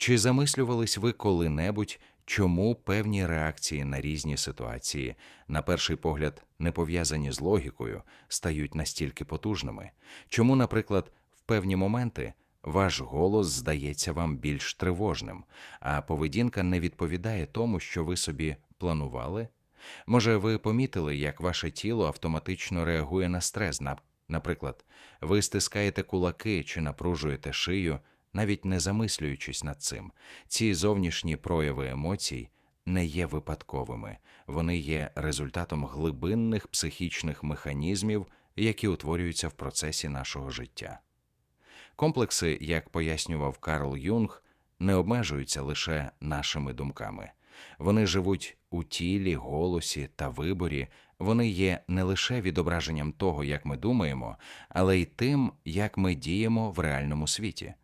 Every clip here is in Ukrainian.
Чи замислювались ви коли-небудь, чому певні реакції на різні ситуації, на перший погляд, не пов'язані з логікою, стають настільки потужними? Чому, наприклад, в певні моменти ваш голос здається вам більш тривожним, а поведінка не відповідає тому, що ви собі планували? Може, ви помітили, як ваше тіло автоматично реагує на стрес? Наприклад, ви стискаєте кулаки чи напружуєте шию, навіть не замислюючись над цим. Ці зовнішні прояви емоцій не є випадковими, вони є результатом глибинних психічних механізмів, які утворюються в процесі нашого життя. Комплекси, як пояснював Карл Юнг, не обмежуються лише нашими думками. Вони живуть у тілі, голосі та виборі. Вони є не лише відображенням того, як ми думаємо, але й тим, як ми діємо в реальному світі.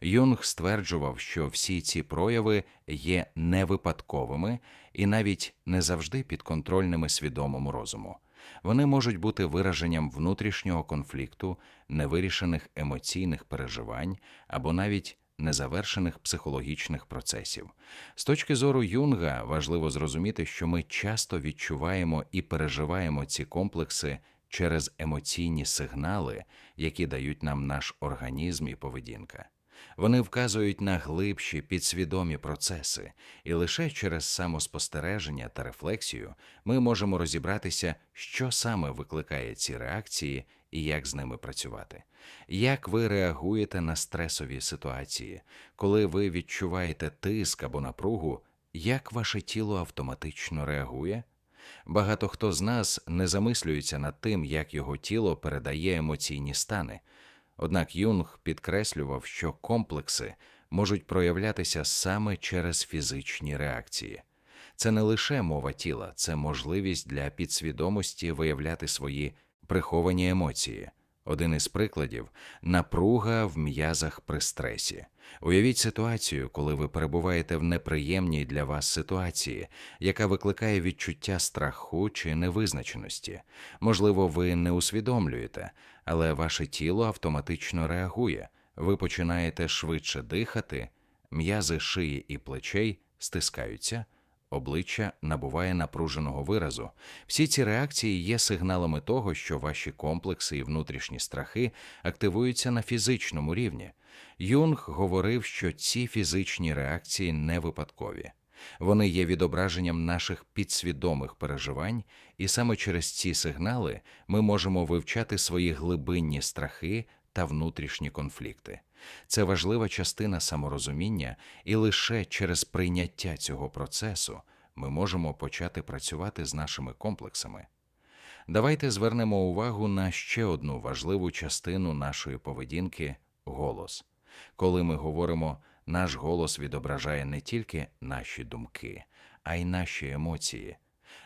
Юнг стверджував, що всі ці прояви є невипадковими і навіть не завжди підконтрольними свідомому розуму. Вони можуть бути вираженням внутрішнього конфлікту, невирішених емоційних переживань або навіть незавершених психологічних процесів. З точки зору Юнга важливо зрозуміти, що ми часто відчуваємо і переживаємо ці комплекси через емоційні сигнали, які дають нам наш організм і поведінка. Вони вказують на глибші підсвідомі процеси, і лише через самоспостереження та рефлексію ми можемо розібратися, що саме викликає ці реакції і як з ними працювати. Як ви реагуєте на стресові ситуації, коли ви відчуваєте тиск або напругу, як ваше тіло автоматично реагує? Багато хто з нас не замислюється над тим, як його тіло передає емоційні стани. Однак Юнг підкреслював, що комплекси можуть проявлятися саме через фізичні реакції. Це не лише мова тіла, це можливість для підсвідомості виявляти свої приховані емоції. Один із прикладів напруга в м'язах при стресі. Уявіть ситуацію, коли ви перебуваєте в неприємній для вас ситуації, яка викликає відчуття страху чи невизначеності. Можливо, ви не усвідомлюєте, але ваше тіло автоматично реагує. Ви починаєте швидше дихати, м'язи шиї і плечей стискаються, обличчя набуває напруженого виразу. Всі ці реакції є сигналами того, що ваші комплекси і внутрішні страхи активуються на фізичному рівні. Юнг говорив, що ці фізичні реакції не випадкові. Вони є відображенням наших підсвідомих переживань, і саме через ці сигнали ми можемо вивчати свої глибинні страхи та внутрішні конфлікти. Це важлива частина саморозуміння, і лише через прийняття цього процесу ми можемо почати працювати з нашими комплексами. Давайте звернемо увагу на ще одну важливу частину нашої поведінки голос. Коли ми говоримо, наш голос відображає не тільки наші думки, а й наші емоції.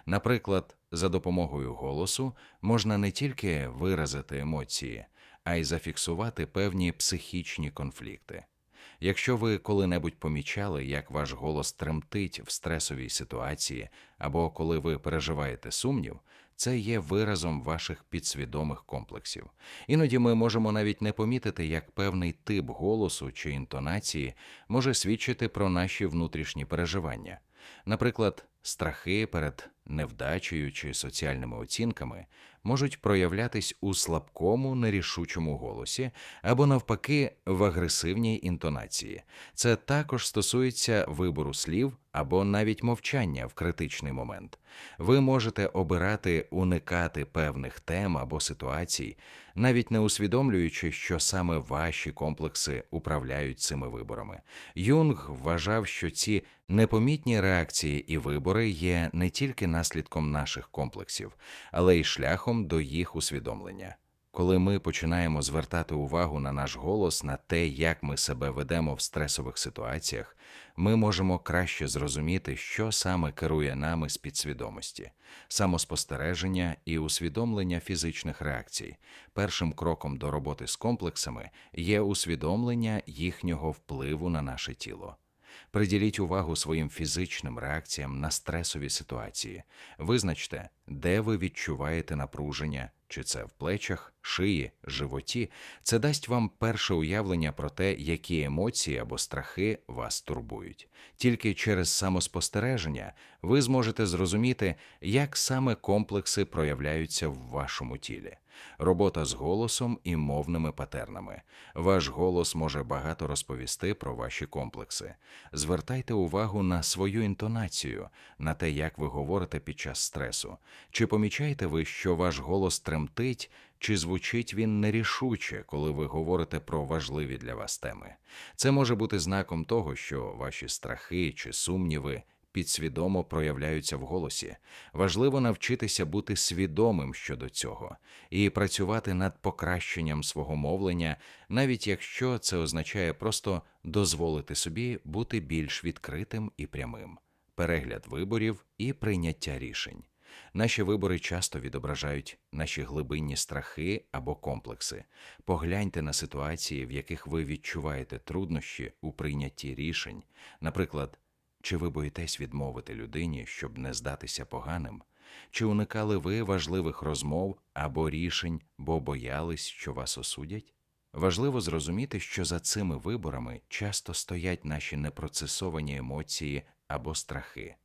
Наприклад, за допомогою голосу можна не тільки виразити емоції, а й зафіксувати певні психічні конфлікти. Якщо ви коли-небудь помічали, як ваш голос тремтить в стресовій ситуації, або коли ви переживаєте сумнів, це є виразом ваших підсвідомих комплексів. Іноді ми можемо навіть не помітити, як певний тип голосу чи інтонації може свідчити про наші внутрішні переживання. Наприклад, страхи перед невдачею чи соціальними оцінками можуть проявлятись у слабкому, нерішучому голосі або, навпаки, в агресивній інтонації. Це також стосується вибору слів або навіть мовчання в критичний момент. Ви можете обирати уникати певних тем або ситуацій, навіть не усвідомлюючи, що саме ваші комплекси управляють цими виборами. Юнг вважав, що ці непомітні реакції і вибори є не тільки наслідком наших комплексів, але й шляхом до їх усвідомлення. Коли ми починаємо звертати увагу на наш голос, на те, як ми себе ведемо в стресових ситуаціях, ми можемо краще зрозуміти, що саме керує нами з підсвідомості, самоспостереження і усвідомлення фізичних реакцій. Першим кроком до роботи з комплексами є усвідомлення їхнього впливу на наше тіло. Приділіть увагу своїм фізичним реакціям на стресові ситуації. Визначте, де ви відчуваєте напруження чи це в плечах, шиї, животі, це дасть вам перше уявлення про те, які емоції або страхи вас турбують. Тільки через самоспостереження ви зможете зрозуміти, як саме комплекси проявляються в вашому тілі. Робота з голосом і мовними патернами. Ваш голос може багато розповісти про ваші комплекси. Звертайте увагу на свою інтонацію, на те, як ви говорите під час стресу. Чи помічаєте ви, що ваш голос тремтить, чи звучить він нерішуче, коли ви говорите про важливі для вас теми? Це може бути знаком того, що ваші страхи чи сумніви підсвідомо проявляються в голосі. Важливо навчитися бути свідомим щодо цього і працювати над покращенням свого мовлення, навіть якщо це означає просто дозволити собі бути більш відкритим і прямим. Перегляд виборів і прийняття рішень. Наші вибори часто відображають наші глибинні страхи або комплекси. Погляньте на ситуації, в яких ви відчуваєте труднощі у прийнятті рішень, наприклад, чи ви боїтесь відмовити людині, щоб не здатися поганим? Чи уникали ви важливих розмов або рішень, бо боялись, що вас осудять? Важливо зрозуміти, що за цими виборами часто стоять наші непроцесовані емоції або страхи,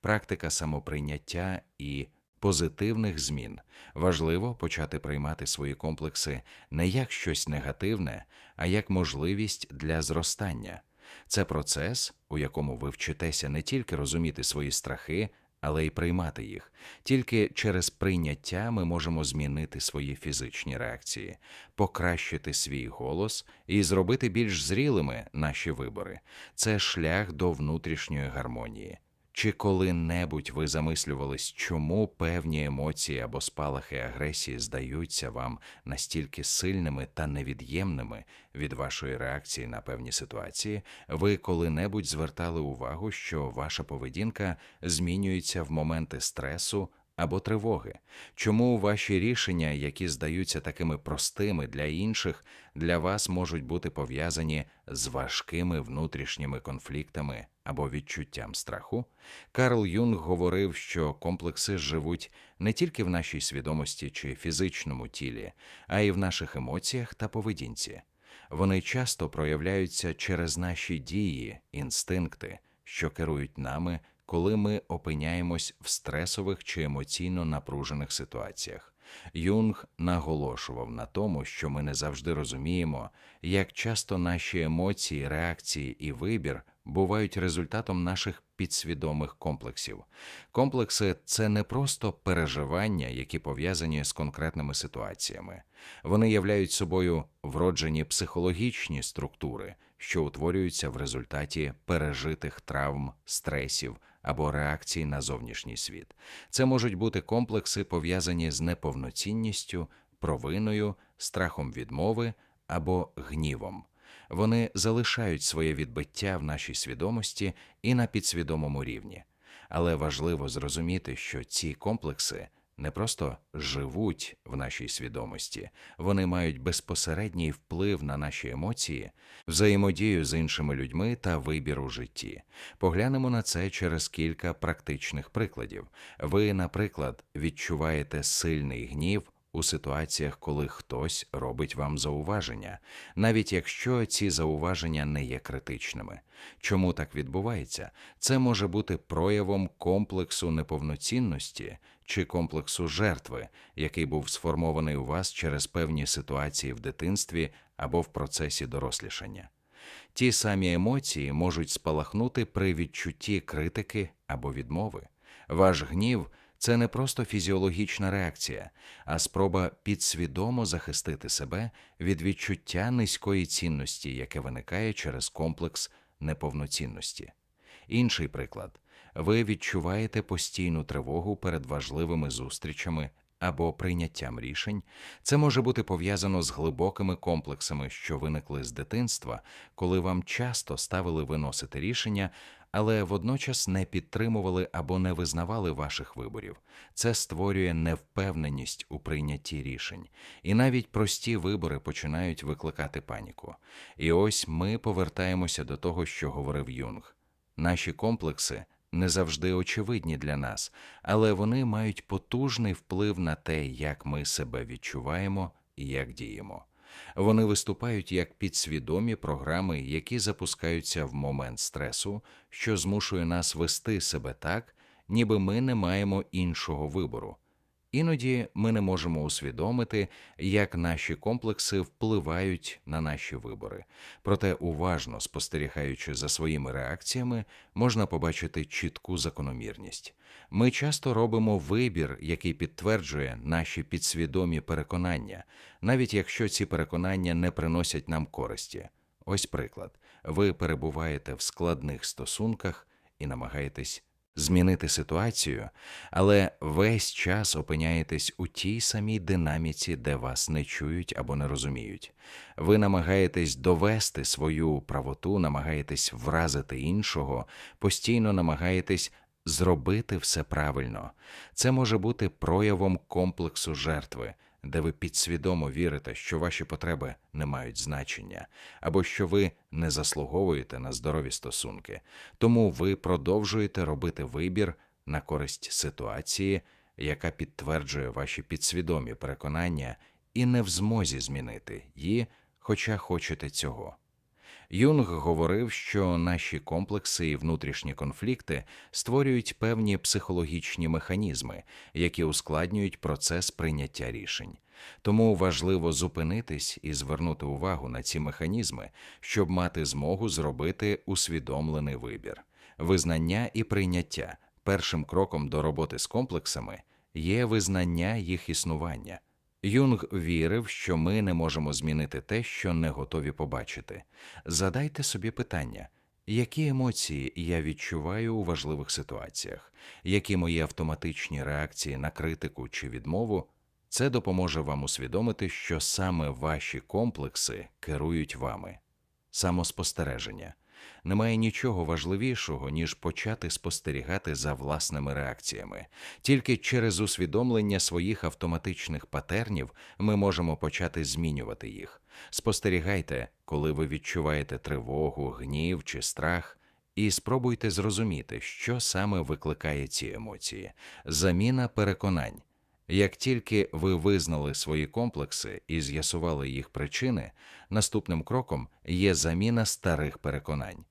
практика самоприйняття і позитивних змін. Важливо почати приймати свої комплекси не як щось негативне, а як можливість для зростання. Це процес, у якому ви вчитеся не тільки розуміти свої страхи, але й приймати їх. Тільки через прийняття ми можемо змінити свої фізичні реакції, покращити свій голос і зробити більш зрілими наші вибори. Це шлях до внутрішньої гармонії. Чи коли-небудь ви замислювались, чому певні емоції або спалахи агресії здаються вам настільки сильними та невід'ємними від вашої реакції на певні ситуації, ви коли-небудь звертали увагу, що ваша поведінка змінюється в моменти стресу або тривоги? Чому ваші рішення, які здаються такими простими для інших, для вас можуть бути пов'язані з важкими внутрішніми конфліктами або відчуттям страху? Карл Юнг говорив, що комплекси живуть не тільки в нашій свідомості чи фізичному тілі, а й в наших емоціях та поведінці. Вони часто проявляються через наші дії, інстинкти, що керують нами коли ми опиняємось в стресових чи емоційно напружених ситуаціях. Юнг наголошував на тому, що ми не завжди розуміємо, як часто наші емоції, реакції і вибір бувають результатом наших підсвідомих комплексів. Комплекси це не просто переживання, які пов'язані з конкретними ситуаціями, вони являють собою вроджені психологічні структури, що утворюються в результаті пережитих травм, стресів або реакції на зовнішній світ. Це можуть бути комплекси, пов'язані з неповноцінністю, провиною, страхом відмови або гнівом. Вони залишають своє відбиття в нашій свідомості і на підсвідомому рівні. Але важливо зрозуміти, що ці комплекси не просто живуть в нашій свідомості, вони мають безпосередній вплив на наші емоції, взаємодію з іншими людьми та вибір у житті. Поглянемо на це через кілька практичних прикладів. Ви, наприклад, відчуваєте сильний гнів у ситуаціях, коли хтось робить вам зауваження, навіть якщо ці зауваження не є критичними. Чому так відбувається? Це може бути проявом комплексу неповноцінності чи комплексу жертви, який був сформований у вас через певні ситуації в дитинстві або в процесі дорослішання. Ті самі емоції можуть спалахнути при відчутті критики або відмови. Ваш гнів це не просто фізіологічна реакція, а спроба підсвідомо захистити себе від відчуття низької цінності, яке виникає через комплекс неповноцінності. Інший приклад ви відчуваєте постійну тривогу перед важливими зустрічами або прийняттям рішень. Це може бути пов'язано з глибокими комплексами, що виникли з дитинства, коли вам часто ставили виносити рішення, але водночас не підтримували або не визнавали ваших виборів. Це створює невпевненість у прийнятті рішень, і навіть прості вибори починають викликати паніку. І ось ми повертаємося до того, що говорив Юнг. Наші комплекси не завжди очевидні для нас, але вони мають потужний вплив на те, як ми себе відчуваємо і як діємо. Вони виступають як підсвідомі програми, які запускаються в момент стресу, що змушує нас вести себе так, ніби ми не маємо іншого вибору. Іноді ми не можемо усвідомити, як наші комплекси впливають на наші вибори. Проте, уважно спостерігаючи за своїми реакціями, можна побачити чітку закономірність. Ми часто робимо вибір, який підтверджує наші підсвідомі переконання, навіть якщо ці переконання не приносять нам користі. Ось приклад: ви перебуваєте в складних стосунках і намагаєтесь змінити ситуацію, але весь час опиняєтесь у тій самій динаміці, де вас не чують або не розуміють. Ви намагаєтесь довести свою правоту, намагаєтесь вразити іншого, постійно намагаєтесь зробити все правильно. Це може бути проявом комплексу жертви де ви підсвідомо вірите, що ваші потреби не мають значення, або що ви не заслуговуєте на здорові стосунки, тому ви продовжуєте робити вибір на користь ситуації, яка підтверджує ваші підсвідомі переконання і не в змозі змінити її, хоча хочете цього. Юнг говорив, що наші комплекси і внутрішні конфлікти створюють певні психологічні механізми, які ускладнюють процес прийняття рішень. Тому важливо зупинитись і звернути увагу на ці механізми, щоб мати змогу зробити усвідомлений вибір. Визнання і прийняття першим кроком до роботи з комплексами є визнання їх існування. Юнг вірив, що ми не можемо змінити те, що не готові побачити. Задайте собі питання, які емоції я відчуваю у важливих ситуаціях, які мої автоматичні реакції на критику чи відмову. Це допоможе вам усвідомити, що саме ваші комплекси керують вами. Самоспостереження немає нічого важливішого, ніж почати спостерігати за власними реакціями. Тільки через усвідомлення своїх автоматичних патернів ми можемо почати змінювати їх. Спостерігайте, коли ви відчуваєте тривогу, гнів чи страх. І спробуйте зрозуміти, що саме викликає ці емоції. Заміна переконань. Як тільки ви визнали свої комплекси і з'ясували їх причини, наступним кроком є заміна старих переконань.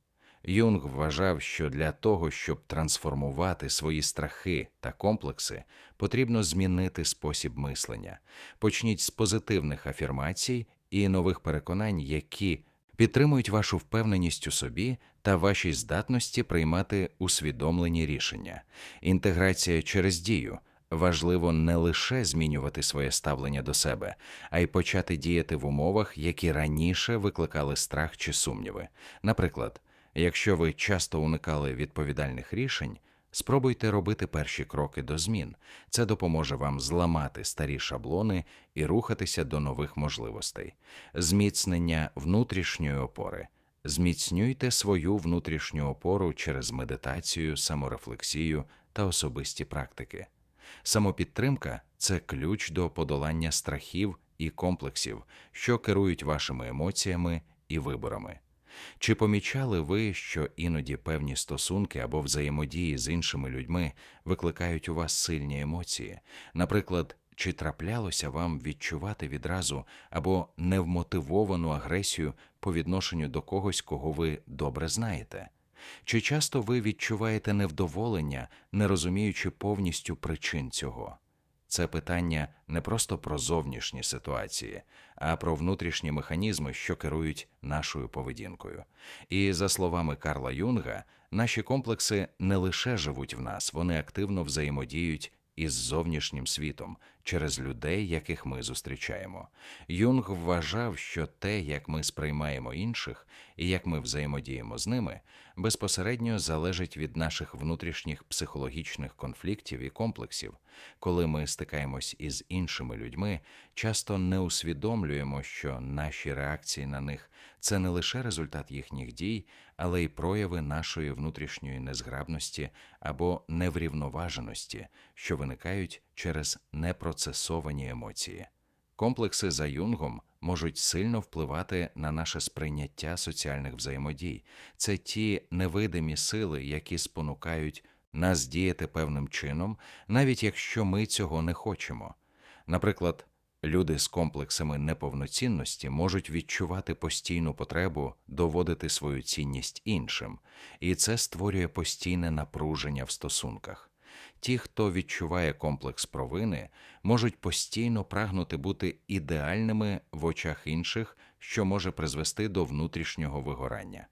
Юнг вважав, що для того, щоб трансформувати свої страхи та комплекси, потрібно змінити спосіб мислення. Почніть з позитивних афірмацій і нових переконань, які підтримують вашу впевненість у собі та вашій здатності приймати усвідомлені рішення, інтеграція через дію. Важливо не лише змінювати своє ставлення до себе, а й почати діяти в умовах, які раніше викликали страх чи сумніви. Наприклад, якщо ви часто уникали відповідальних рішень, спробуйте робити перші кроки до змін. Це допоможе вам зламати старі шаблони і рухатися до нових можливостей, зміцнення внутрішньої опори. Зміцнюйте свою внутрішню опору через медитацію, саморефлексію та особисті практики. Самопідтримка це ключ до подолання страхів і комплексів, що керують вашими емоціями і виборами. Чи помічали ви, що іноді певні стосунки або взаємодії з іншими людьми викликають у вас сильні емоції? Наприклад, чи траплялося вам відчувати відразу або невмотивовану агресію по відношенню до когось, кого ви добре знаєте? Чи часто ви відчуваєте невдоволення, не розуміючи повністю причин цього? Це питання не просто про зовнішні ситуації, а про внутрішні механізми, що керують нашою поведінкою. І за словами Карла Юнга, наші комплекси не лише живуть в нас, вони активно взаємодіють із зовнішнім світом через людей, яких ми зустрічаємо. Юнг вважав, що те, як ми сприймаємо інших і як ми взаємодіємо з ними, безпосередньо залежить від наших внутрішніх психологічних конфліктів і комплексів. Коли ми стикаємось із іншими людьми, часто не усвідомлюємо, що наші реакції на них це не лише результат їхніх дій, але й прояви нашої внутрішньої незграбності або неврівноваженості, що виникають через непроцесовані емоції. Комплекси за юнгом можуть сильно впливати на наше сприйняття соціальних взаємодій. Це ті невидимі сили, які спонукають нас діяти певним чином, навіть якщо ми цього не хочемо. Наприклад, люди з комплексами неповноцінності можуть відчувати постійну потребу доводити свою цінність іншим, і це створює постійне напруження в стосунках. Ті, хто відчуває комплекс провини, можуть постійно прагнути бути ідеальними в очах інших, що може призвести до внутрішнього вигорання.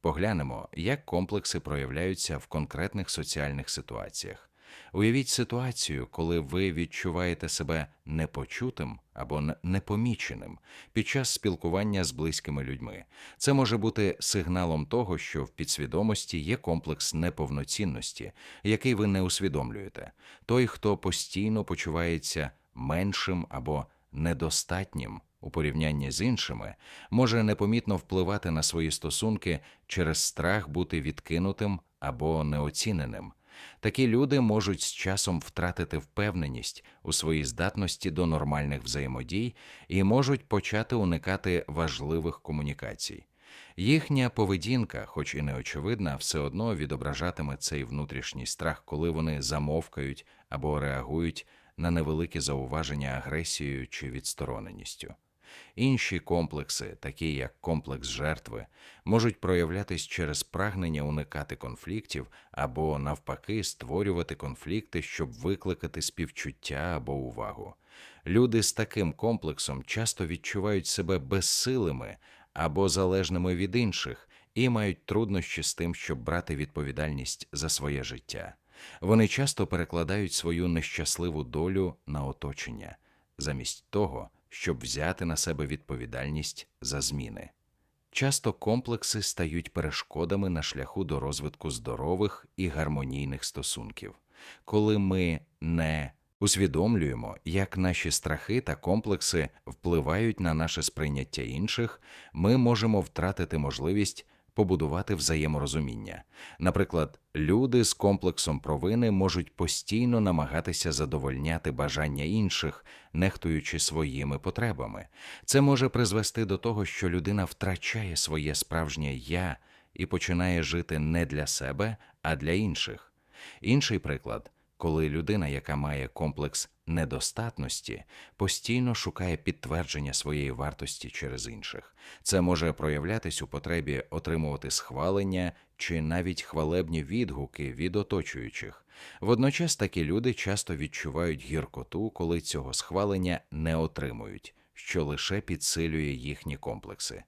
Поглянемо, як комплекси проявляються в конкретних соціальних ситуаціях. Уявіть ситуацію, коли ви відчуваєте себе непочутим або непоміченим під час спілкування з близькими людьми. Це може бути сигналом того, що в підсвідомості є комплекс неповноцінності, який ви не усвідомлюєте. Той, хто постійно почувається меншим або недостатнім у порівнянні з іншими, може непомітно впливати на свої стосунки через страх бути відкинутим або неоціненим. Такі люди можуть з часом втратити впевненість у своїй здатності до нормальних взаємодій і можуть почати уникати важливих комунікацій. Їхня поведінка, хоч і неочевидна, все одно відображатиме цей внутрішній страх, коли вони замовкають або реагують на невеликі зауваження агресією чи відстороненістю. Інші комплекси, такі як комплекс жертви, можуть проявлятись через прагнення уникати конфліктів або, навпаки, створювати конфлікти, щоб викликати співчуття або увагу. Люди з таким комплексом часто відчувають себе безсилими або залежними від інших і мають труднощі з тим, щоб брати відповідальність за своє життя. Вони часто перекладають свою нещасливу долю на оточення, замість того щоб взяти на себе відповідальність за зміни. Часто комплекси стають перешкодами на шляху до розвитку здорових і гармонійних стосунків, коли ми не усвідомлюємо, як наші страхи та комплекси впливають на наше сприйняття інших, ми можемо втратити можливість побудувати взаєморозуміння. Наприклад, люди з комплексом провини можуть постійно намагатися задовольняти бажання інших, нехтуючи своїми потребами. Це може призвести до того, що людина втрачає своє справжнє я і починає жити не для себе, а для інших. Інший приклад коли людина, яка має комплекс недостатності, постійно шукає підтвердження своєї вартості через інших. Це може проявлятись у потребі отримувати схвалення чи навіть хвалебні відгуки від оточуючих. Водночас такі люди часто відчувають гіркоту, коли цього схвалення не отримують, що лише підсилює їхні комплекси.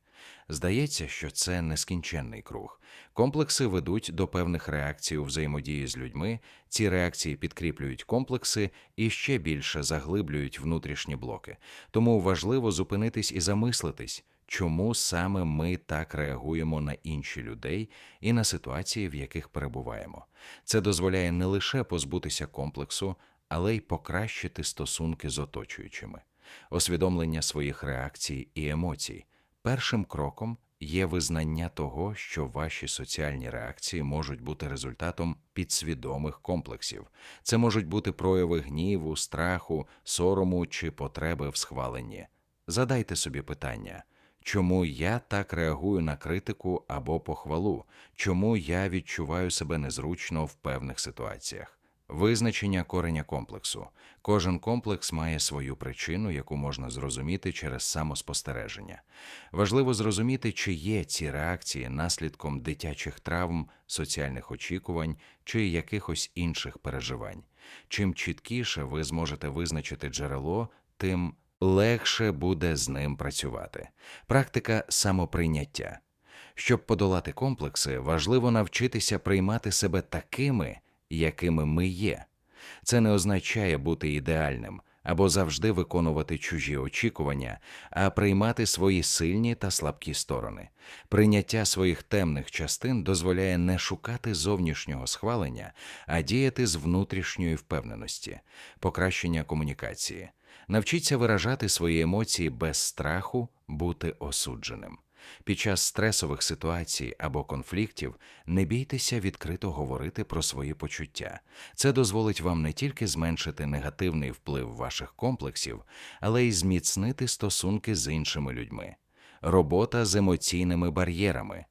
Здається, що це нескінченний круг. Комплекси ведуть до певних реакцій у взаємодії з людьми, ці реакції підкріплюють комплекси і ще більше заглиблюють внутрішні блоки. Тому важливо зупинитись і замислитись, чому саме ми так реагуємо на інші людей і на ситуації, в яких перебуваємо. Це дозволяє не лише позбутися комплексу, але й покращити стосунки з оточуючими, усвідомлення своїх реакцій і емоцій. Першим кроком є визнання того, що ваші соціальні реакції можуть бути результатом підсвідомих комплексів. Це можуть бути прояви гніву, страху, сорому чи потреби в схваленні. Задайте собі питання. Чому я так реагую на критику або похвалу? Чому я відчуваю себе незручно в певних ситуаціях? Визначення кореня комплексу. Кожен комплекс має свою причину, яку можна зрозуміти через самоспостереження. Важливо зрозуміти, чи є ці реакції наслідком дитячих травм, соціальних очікувань чи якихось інших переживань. Чим чіткіше ви зможете визначити джерело, тим легше буде з ним працювати. Практика самоприйняття. Щоб подолати комплекси, важливо навчитися приймати себе такими якими ми є. Це не означає бути ідеальним або завжди виконувати чужі очікування, а приймати свої сильні та слабкі сторони. Прийняття своїх темних частин дозволяє не шукати зовнішнього схвалення, а діяти з внутрішньої впевненості, покращення комунікації. Навчіться виражати свої емоції без страху бути осудженим. Під час стресових ситуацій або конфліктів не бійтеся відкрито говорити про свої почуття. Це дозволить вам не тільки зменшити негативний вплив ваших комплексів, але й зміцнити стосунки з іншими людьми. Робота з емоційними бар'єрами.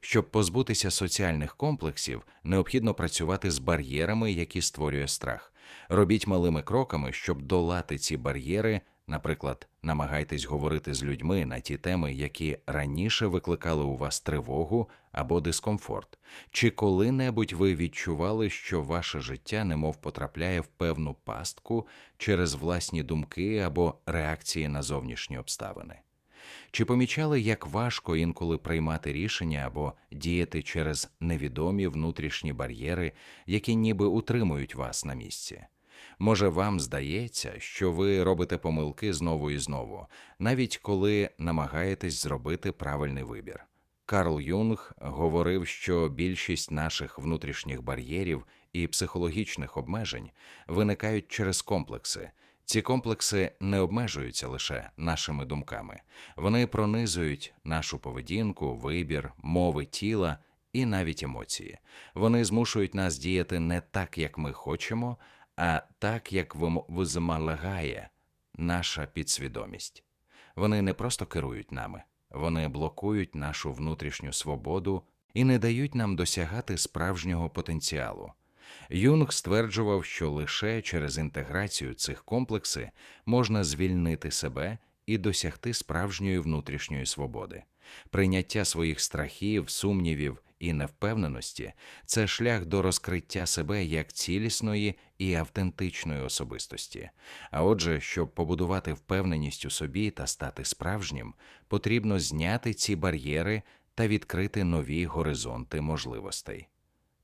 Щоб позбутися соціальних комплексів, необхідно працювати з бар'єрами, які створює страх. Робіть малими кроками, щоб долати ці бар'єри. Наприклад, намагайтесь говорити з людьми на ті теми, які раніше викликали у вас тривогу або дискомфорт. Чи коли-небудь ви відчували, що ваше життя немов потрапляє в певну пастку через власні думки або реакції на зовнішні обставини? Чи помічали, як важко інколи приймати рішення або діяти через невідомі внутрішні бар'єри, які ніби утримують вас на місці? Може, вам здається, що ви робите помилки знову і знову, навіть коли намагаєтесь зробити правильний вибір. Карл Юнг говорив, що більшість наших внутрішніх бар'єрів і психологічних обмежень виникають через комплекси. Ці комплекси не обмежуються лише нашими думками, вони пронизують нашу поведінку, вибір, мови тіла і навіть емоції. Вони змушують нас діяти не так, як ми хочемо, а так, як визмалагає наша підсвідомість. Вони не просто керують нами, вони блокують нашу внутрішню свободу і не дають нам досягати справжнього потенціалу. Юнг стверджував, що лише через інтеграцію цих комплекси можна звільнити себе і досягти справжньої внутрішньої свободи. Прийняття своїх страхів, сумнівів і невпевненості це шлях до розкриття себе як цілісної і автентичної особистості. А отже, щоб побудувати впевненість у собі та стати справжнім, потрібно зняти ці бар'єри та відкрити нові горизонти можливостей.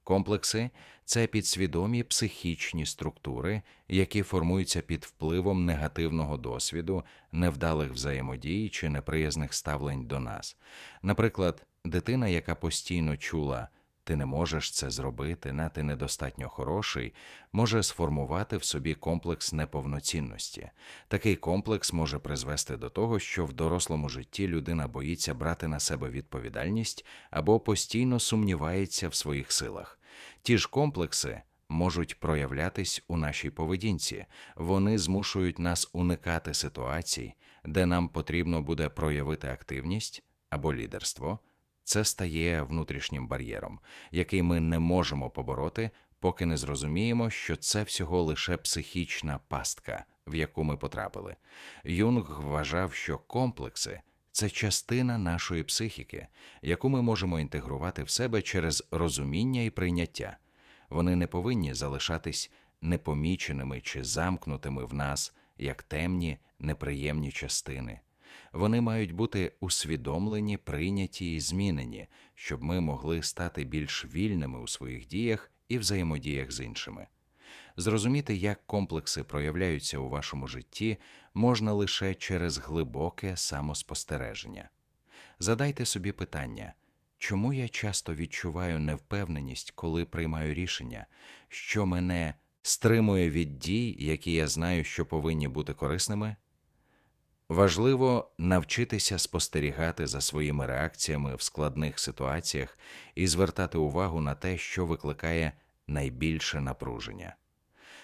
Комплекси це підсвідомі психічні структури, які формуються під впливом негативного досвіду, невдалих взаємодій чи неприязних ставлень до нас. Наприклад, дитина, яка постійно чула ти не можеш це зробити, на ти недостатньо хороший, може сформувати в собі комплекс неповноцінності. Такий комплекс може призвести до того, що в дорослому житті людина боїться брати на себе відповідальність або постійно сумнівається в своїх силах. Ті ж комплекси. Можуть проявлятись у нашій поведінці, вони змушують нас уникати ситуацій, де нам потрібно буде проявити активність або лідерство, це стає внутрішнім бар'єром, який ми не можемо побороти, поки не зрозуміємо, що це всього лише психічна пастка, в яку ми потрапили. Юнг вважав, що комплекси це частина нашої психіки, яку ми можемо інтегрувати в себе через розуміння і прийняття. Вони не повинні залишатись непоміченими чи замкнутими в нас як темні, неприємні частини. Вони мають бути усвідомлені, прийняті і змінені, щоб ми могли стати більш вільними у своїх діях і взаємодіях з іншими. Зрозуміти, як комплекси проявляються у вашому житті, можна лише через глибоке самоспостереження. Задайте собі питання, чому я часто відчуваю невпевненість, коли приймаю рішення, що мене стримує від дій, які я знаю, що повинні бути корисними? Важливо навчитися спостерігати за своїми реакціями в складних ситуаціях і звертати увагу на те, що викликає найбільше напруження.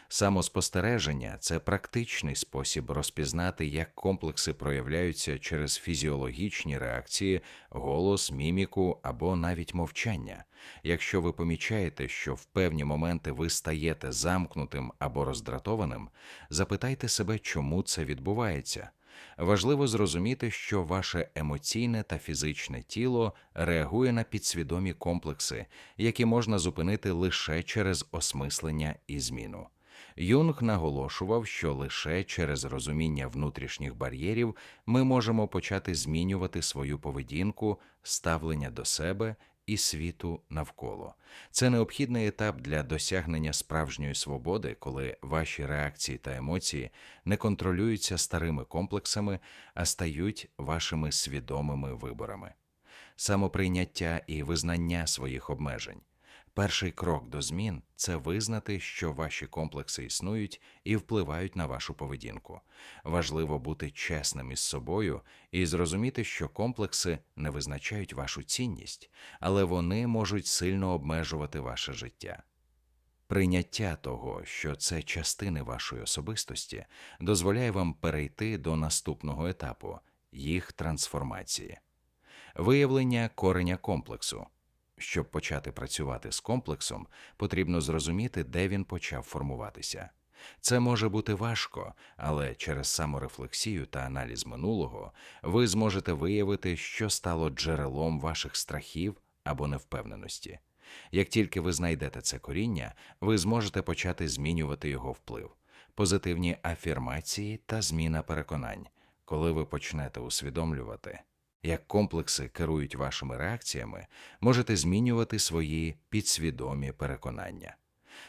Самоспостереження це практичний спосіб розпізнати, як комплекси проявляються через фізіологічні реакції, голос, міміку або навіть мовчання. Якщо ви помічаєте, що в певні моменти ви стаєте замкнутим або роздратованим, запитайте себе, чому це відбувається. Важливо зрозуміти, що ваше емоційне та фізичне тіло реагує на підсвідомі комплекси, які можна зупинити лише через осмислення і зміну. Юнг наголошував, що лише через розуміння внутрішніх бар'єрів ми можемо почати змінювати свою поведінку, ставлення до себе і світу навколо. Це необхідний етап для досягнення справжньої свободи, коли ваші реакції та емоції не контролюються старими комплексами, а стають вашими свідомими виборами. Самоприйняття і визнання своїх обмежень. Перший крок до змін це визнати, що ваші комплекси існують і впливають на вашу поведінку. Важливо бути чесним із собою і зрозуміти, що комплекси не визначають вашу цінність, але вони можуть сильно обмежувати ваше життя. Прийняття того, що це частини вашої особистості, дозволяє вам перейти до наступного етапу їх трансформації. Виявлення кореня комплексу. Щоб почати працювати з комплексом, потрібно зрозуміти, де він почав формуватися. Це може бути важко, але через саморефлексію та аналіз минулого ви зможете виявити, що стало джерелом ваших страхів або невпевненості. Як тільки ви знайдете це коріння, ви зможете почати змінювати його вплив, позитивні афірмації та зміна переконань, коли ви почнете усвідомлювати, як комплекси керують вашими реакціями, можете змінювати свої підсвідомі переконання.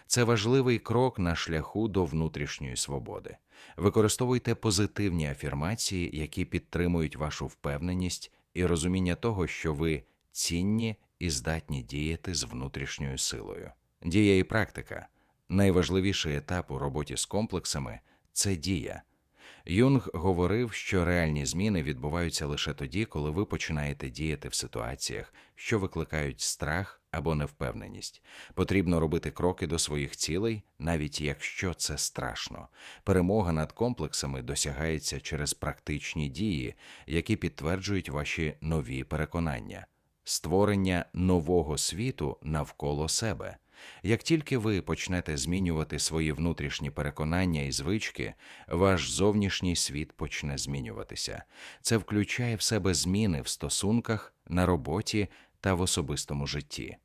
Це важливий крок на шляху до внутрішньої свободи. Використовуйте позитивні афірмації, які підтримують вашу впевненість і розуміння того, що ви цінні і здатні діяти з внутрішньою силою. Дія і практика найважливіший етап у роботі з комплексами це дія. Юнг говорив, що реальні зміни відбуваються лише тоді, коли ви починаєте діяти в ситуаціях, що викликають страх або невпевненість. Потрібно робити кроки до своїх цілей, навіть якщо це страшно. Перемога над комплексами досягається через практичні дії, які підтверджують ваші нові переконання, створення нового світу навколо себе. Як тільки ви почнете змінювати свої внутрішні переконання і звички, ваш зовнішній світ почне змінюватися. Це включає в себе зміни в стосунках, на роботі та в особистому житті.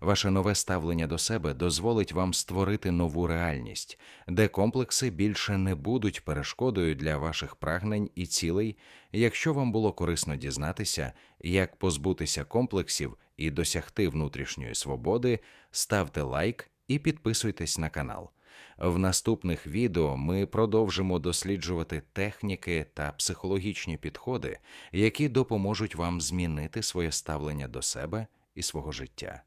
Ваше нове ставлення до себе дозволить вам створити нову реальність, де комплекси більше не будуть перешкодою для ваших прагнень і цілей. Якщо вам було корисно дізнатися, як позбутися комплексів і досягти внутрішньої свободи, ставте лайк і підписуйтесь на канал. В наступних відео ми продовжимо досліджувати техніки та психологічні підходи, які допоможуть вам змінити своє ставлення до себе і свого життя.